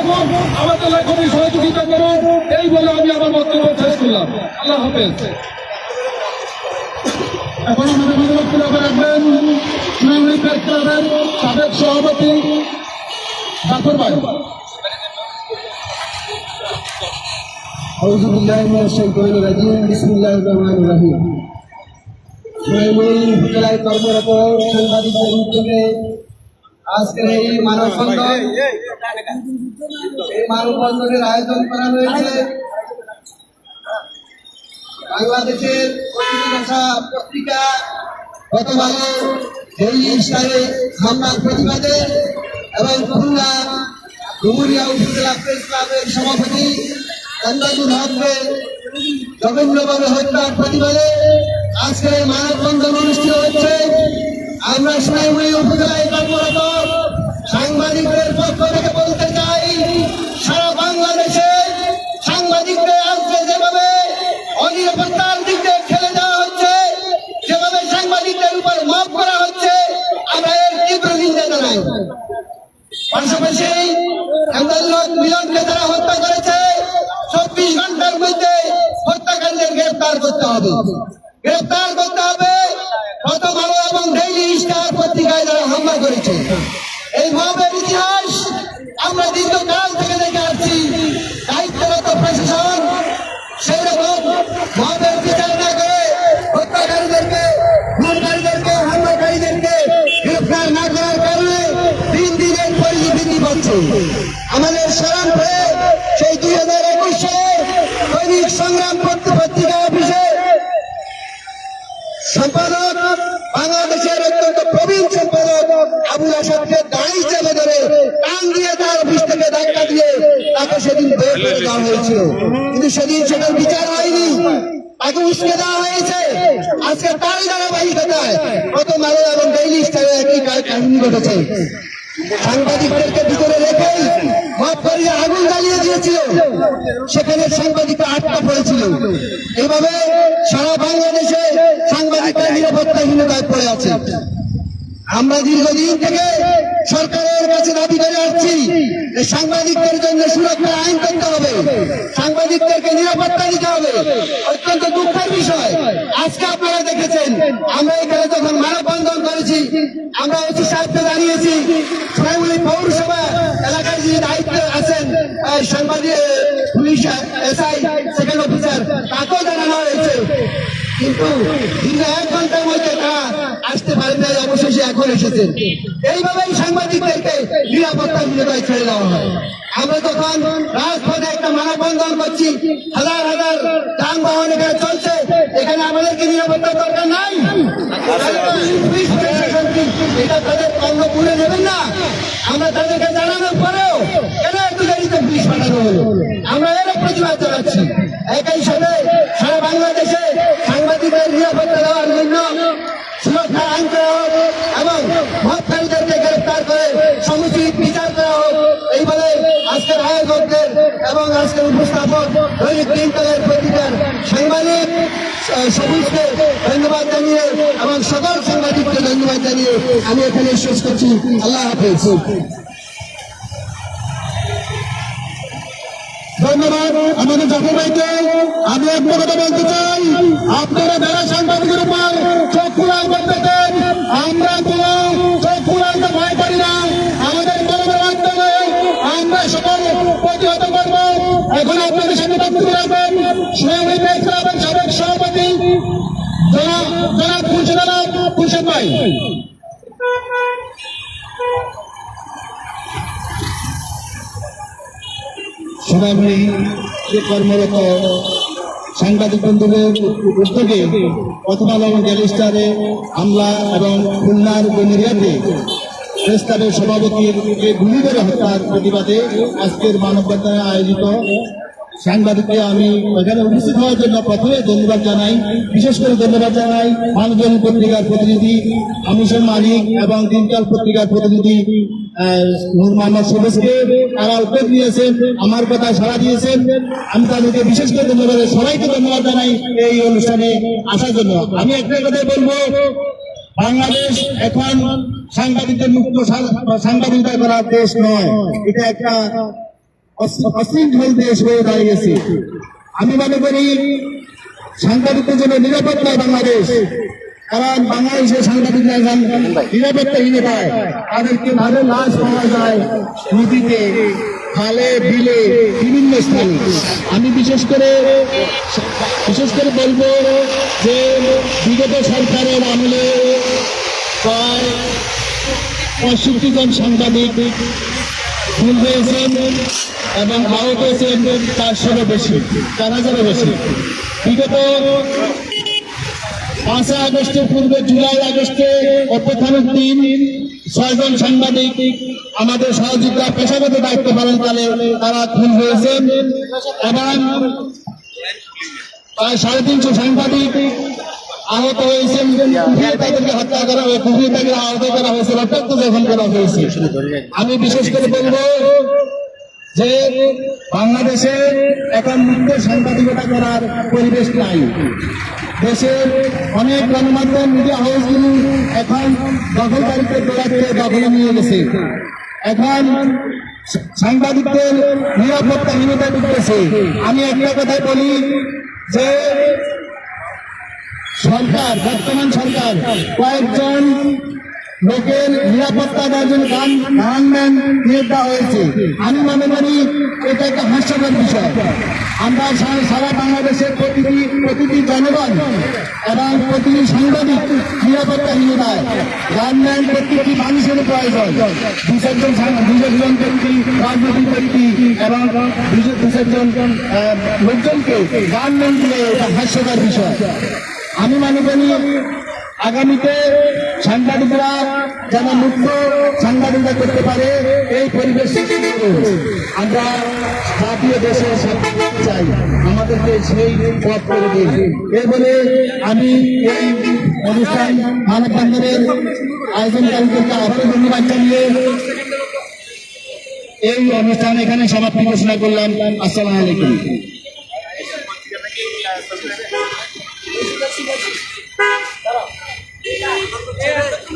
থাকুন আমাদের লেখনী সহযোগিতা করুন এই বলে আমি আমার বক্তব্য শেষ করলাম আল্লাহ হাফেজ এখন আমাদের মধ্যে বক্তব্য রাখবেন তৃণমূল প্রেস ক্লাবের সাবেক সভাপতি জাফর ভাই أعوذ بالله من الشيطان الرجيم بسم الله الرحمن الرحيم সোনাইমুড়ি উপজেলায় কর্মরত সাংবাদিকদের উদ্যোগে আজকের এই মানববন্ধন, এই মানববন্ধনের আয়োজন করা হয়েছে। বাংলাদেশের ভাষা পত্রিকা গতভাবে ডেইলি স্টারে হামলার প্রতিবাদে এবং খুলনা ডুমুরিয়া উপজেলা প্রেস ক্লাবের সভাপতি কান্দাদুল হককে জঘন্যভাবে হত্যার প্রতিবাদে আজকের মানববন্ধন অনুষ্ঠিত হচ্ছে। আমরা সোনাইমুড়ি উপজেলায় পাশাপাশি মিলনকে তারা হত্যা করেছে। চব্বিশ ঘণ্টার মধ্যে হত্যাকাণ্ডের গ্রেফতার করতে হবে। গ্রেফতার করতে হবে। প্রথম সম্পাদক বাংলাদেশের অত্যন্ত প্রবীণ সম্পাদক আসাদকে ধরে দিয়ে তার অফিস থেকে ধাক্কা দিয়ে তাকে সেদিন বের করে দেওয়া হয়েছিল। কিন্তু সেদিন সেটার বিচার হয়নি। তাকে উস্কে দেওয়া হয়েছে। আজকে তারই ধারাবাহিকতায় প্রথম আলো এবং ডেইলি স্টারে একই কাহিনী ঘটেছে। সাংবাদিকদেরকে ভিতরে রেখেই আগুন জ্বালিয়ে দিয়েছিল। সেখানে সাংবাদিকরা আটকা পড়েছিল। এভাবে সারা বাংলাদেশে নিরাপত্তাহীনতায় পড়ে আছে। আমরা দীর্ঘদিন থেকে সরকারের কাছে দাবি করে আসছি সাংবাদিকদের জন্য সুরক্ষা আইন করতে হবে। সাংবাদিকদেরকে নিরাপত্তা দিতে হবে। অত্যন্ত দুঃখের বিষয়। আজকে আপনারা দেখেছেন, আমরা এখানে যখন মানববন্ধন করেছি, আমরা ওসি সাহেবকে জানিয়েছি সোনাইমুড়ি পৌরসভা এলাকায় যিনি দায়িত্বে আছেন সাংবাদিক পুলিশ এসআই, সেকেন্ড অফিসার, তাকেও জানানো হয়েছে। কিন্তু দীর্ঘ এক ঘণ্টার মধ্যে তারা আসতে পারেন নাই, অবশেষে এখন এসেছেন। এইভাবেই সাংবাদিকদেরকে নিরাপত্তাহীনতায় ছেড়ে দেওয়া হয়। আমরা যখন রাজপথে একটা মানববন্ধন করছি, হাজার হাজার যানবাহন এখানে চলছে, এখানে আমাদেরকে নিরাপত্তার দরকার নাই। এটা তাদের অঙ্গ পুড়ে নেবেন না। আমরা তাদেরকে জানানোর পরেও কেন একটু দেরিতে পুলিশ পাঠানো হলো? আমরা এরও প্রতিবাদ জানাচ্ছি। একই সাথে এবং আজকের উপস্থাপক দৈনিক দিনকালের পত্রিকার সাংবাদিক সবুজকে ধন্যবাদ জানিয়ে এবং সকল সাংবাদিককে ধন্যবাদ জানিয়ে আমি এখানে শেষ করছি। আল্লাহ হাফেজ। ধন্যবাদ আমাদের জাফর ভাইকে। আমি একটা কথা বলতে চাই। আপনারা যারা সাংবাদিকের উপর চোখ খোলার করতেছেন আমরা কোন চোখ খোলাতে ভয় করি না আমাদের কলমের মাধ্যমে আমরা সকল প্রতিহত করব এখন আপনাদের সামনে বক্তব্য সভাপতি কর্মরত সাংবাদিক বন্ধুদের উদ্যোগে প্রথম আলো ডেলি স্টারে হামলা এবং খুলনার গনিরিয়াতে প্রেস ক্লাবের সভাপতির গুলি করে হত্যার প্রতিবাদে আজকের মানববন্ধনে আয়োজিত সাংবাদিককে আমি এখানে উপস্থিত হওয়ার জন্য প্রথমে ধন্যবাদ জানাই। বিশেষ করে ধন্যবাদ জানাই মানবজনী পত্রিকার প্রতিনিধি আমিসের মালিক এবং দিনকাল পত্রিকার প্রতিনিধি নিয়েছেন আমার কথা সাড়া দিয়েছেন। আমি তাদেরকে বিশেষ করে ধন্যবাদ, সবাইকে ধন্যবাদ জানাই এই অনুষ্ঠানে আসার জন্য। আমি একটা কথাই বলব, বাংলাদেশ এখন সাংবাদিকদের মুক্ত সাংবাদিকতা করার দেশ নয়। এটা একটা অশৃঙ্খল দেশ হয়ে দাঁড়িয়েছে। আমি মনে করি সাংবাদিকদের জন্য নিরাপত্তা বাংলাদেশ। কারণ বাংলাদেশে সাংবাদিকরা নিরাপত্তাহীনে পায়। তাদেরকে ভালো লাশ পাওয়া যায় নদীতে, খালে, বিলে, বিভিন্ন স্থানে। আমি বিশেষ করে বিশেষ করে বলব যে বিগত সরকারের আমলে প্রায় পঁয়ষট্টি জন সাংবাদিক খুন হয়েছেন এবং আহত হয়েছেন চারশোরও বেশি চার হাজারও বেশি। বিগত পাঁচই আগস্টের পূর্বে জুলাই আগস্টে অভ্যুত্থানের দিন ছয়জন সাংবাদিক আমাদের সহযোগিতা পেশাগত দায়িত্ব পালনকালে তারা খুন হয়েছেন এবং প্রায় সাড়ে তিনশো সাংবাদিক আহত হয়েছেন তাদেরকে হত্যা করা হয়েছে কুপিয়ে তাদের আহত করা হয়েছে, রক্তাক্ত যখন করা হয়েছে। আমি বিশেষ করে বলব যে বাংলাদেশে এখন মুক্ত সাংবাদিকতা করার পরিবেশ নাই। দেশের অনেক গণমাধ্যম মিডিয়া হাউসগুলো এখন দখলকারীকে দৌড়াতে দখলে নিয়ে গেছে। এখন সাংবাদিকদের নিরাপত্তাহীনতা ঢুকতেছে আমি একটা কথা বলি যে সরকার বর্তমান সরকার কয়েকজন লোকের নিরাপত্তা দেওয়ার জন্য গান গানম্যান নিয়োগ দেওয়া হয়েছে। আমি মনে করি এটা একটা হাস্যকর বিষয়। আমরা সারা বাংলাদেশের প্রতিটি প্রতিটি জনগণ এবং প্রতিটি সাংবাদিক নিরাপত্তাহীনতায় গানম্যান প্রত্যেকটি মানুষের প্রয়োজন। দু চারজন সাং- দু চারজন ব্যক্তি রাজনৈতিক ব্যক্তি এবং দু দু চারজন আহ, লোকজনকে গানম্যান দিলে এটা হাস্যকর বিষয়। আমি মনে করি আগামীতে সাংবাদিকরা যেন মুক্ত সাংবাদিকরা করতে পারে, এই পরিবেশ আমরা জাতীয় দেশে চাই, আমাদেরকে সেই পথ করে দিন। এ আমি এই অনুষ্ঠান মানববন্ধনের আয়োজনকারীদেরকে আবারও ধন্যবাদ জানিয়ে এই অনুষ্ঠান এখানে সমাপ্তি ঘোষণা করলাম। আসসালামু আলাইকুম। Tara. Tara.